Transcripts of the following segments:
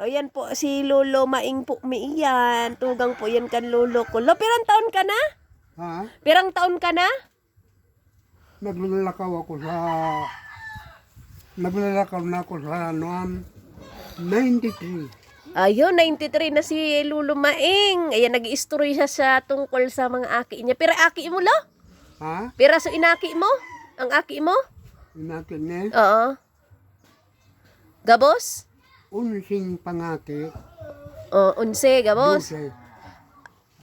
O yan po, si Lolo Maing po mi yan. Tugang po yan kan Lolo ko. Lo, pirang taon ka na? Ha? Pirang taon ka na? Naglalakaw ako sa... Naglalakaw na ako sa ano, 93. Ayun, 93 na si Lolo Maing. Ayan, nag-istorya siya sa tungkol sa mga aki niya. Pira aki mo, lo? Ha? Pira so inaki mo? Ang aki mo? Inatin eh. Oo. Gabos? Unsing pangati. O, unse, gabos. Dose.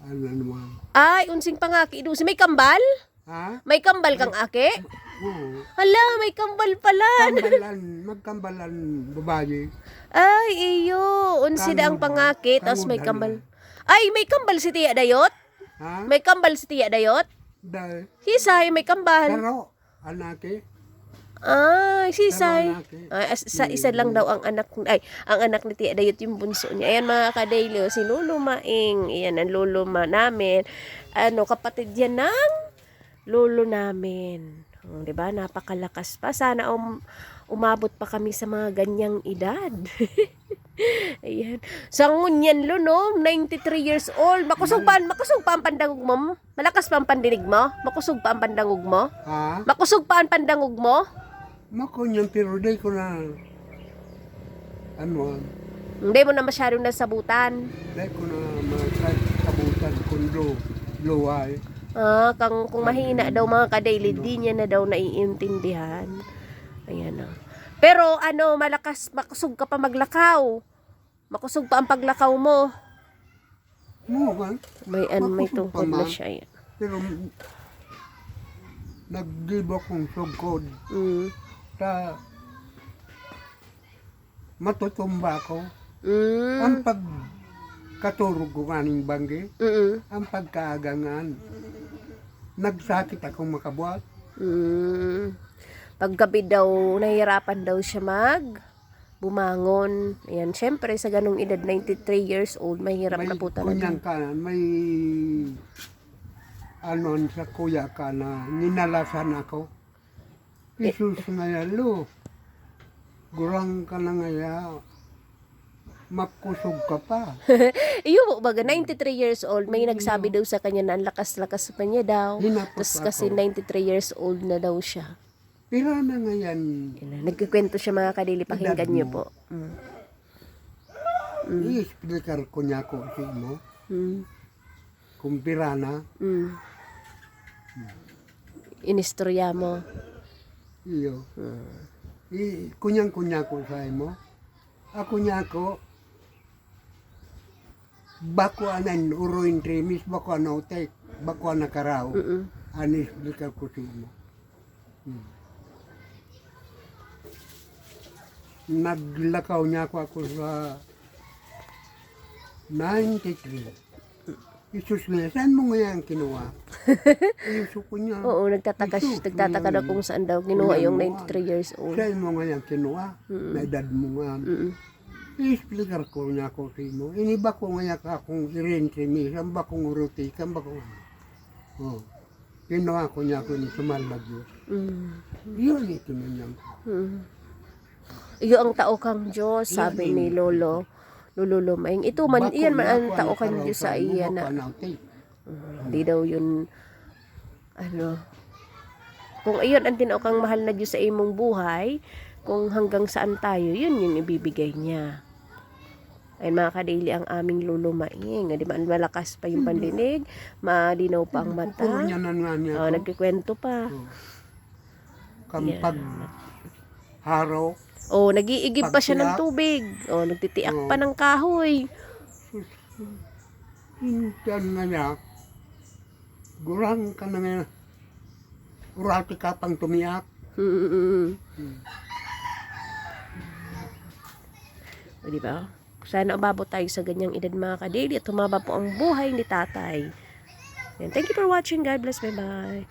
Ano naman. Ay, unsing pangaki. Dusi, may kambal? Ha? May kambal kang aki? Oo. Hala, may kambal pala. Kambalan, magkambalan babae. Ay, iyo. Unsi da ang pangaki, tapos may kambal. Ay, may kambal si Tia Dayot? Ha? May kambal si Tia Dayot? Dahil, Sisay, may kambal. pero, anake, Ay. Pero anak, Ay, as- sa isa lang daw ang anak ay ang anak ni Tia Dayot yung bunso niya. Ayan mga kadaylo, si Lolo Maing. Ayan ang lolo ma namin. Ano, kapatid yan ng lolo namin. Oh, 'Di ba? Napakalakas pa. Sana um, umabot pa kami sa mga ganyang edad. Ayan. Sa ngunyan lo, no? 93 years old. Makusog pa, makusog pa ang pandangog mo? Malakas pa ang pandinig mo? Makusog pa ang pandangog mo? ha? Makusog pa ang pandangog mo? Makunyan, pero di ko na, ano, Hindi mo na masyadong nasabutan. di ko na makasabutan kundo, luway. Ah, kang, kung mahina daw mga kadaily, di niya na daw naiintindihan. Ayan na. Pero ano, malakas, makusog ka pa maglakaw. Makusog pa ang paglakaw mo. Mo ka, May, an, may tungkod na siya. Ayan. pero nag-give akong sugkod Mm. Sa matutumba ko. Mm. Ang pag katurog ko kaning banggi, Mm. ang pagkaagangan. Nagsakit akong makabuhat. Mm. Paggabi daw, nahihirapan daw siya mag bumangon. Ayan, syempre sa ganung edad, 93 years old, mahirap na po talaga. kunyang ka, may ano sa kuya ka na ninalasan ako. Eh. Jesus nga lo, gurang ka na ngaya, makusog ka pa. Iyo, baga 93 years old, may nagsabi daw sa kanya na ang lakas-lakas pa niya daw. Hinapos Tapos kasi ako. 93 years old na daw siya. Pero na ngayon, Yun na, Nagkikwento siya mga kadili, pakinggan Edad niyo mo. po. Mm. i-explicar ko niya ko si mo, Mm. kung pirana, Mm. Inistorya mo. Iyo. Mm. I, kunyang kunya ko sa mo. Ako niya ko, bako anan uruin tremis, bako anautek, bako anakarao. Mm-mm. Anis explicar ko si mo. Hmm. Naglakaw niya ako ako sa 93. Isus nga, saan mo nga yan kinuha? Iso ko niya. Oo, nagtataka, nagtataka na mm. kung saan daw kinuha yung Kuya mo, 93 years old. Saan mo nga yan kinuha? Na edad mo nga. Mm-mm. I-explicar ko niya ako sa mo. Iniba ko nga ka kung irinti mi. Saan ba kong uruti? Saan ba kong? Oh. Kinuha ko niya ako ni Sumalbag Diyos. Mm. Yun ito na niya. Mm. Iyo ang tao kang Diyos, sabi ni Lolo. Lolo Lumaing. Ito man, iyan man ang tao kang Diyos sa iya na. Mm, Hindi daw yun, ano, kung iyon ang tinao kang mahal na Diyos sa imong buhay, kung hanggang saan tayo, yun yung ibibigay niya. Ay mga kadili ang aming lulumaing. Di ba, malakas pa yung pandinig, malinaw pa ang mata. Oh, nagkikwento pa. Kampag haro. Oh, nagiigib pa siya ng tubig. Oh, nagtitiak Oo. pa ng kahoy. Hintan nga niya. Gurang ka na nga. Urati ka pang tumiyak. Mm-mm. O, di ba? Sana umabot tayo sa ganyang edad mga kadili at tumaba po ang buhay ni tatay. And thank you for watching. God bless. Bye-bye.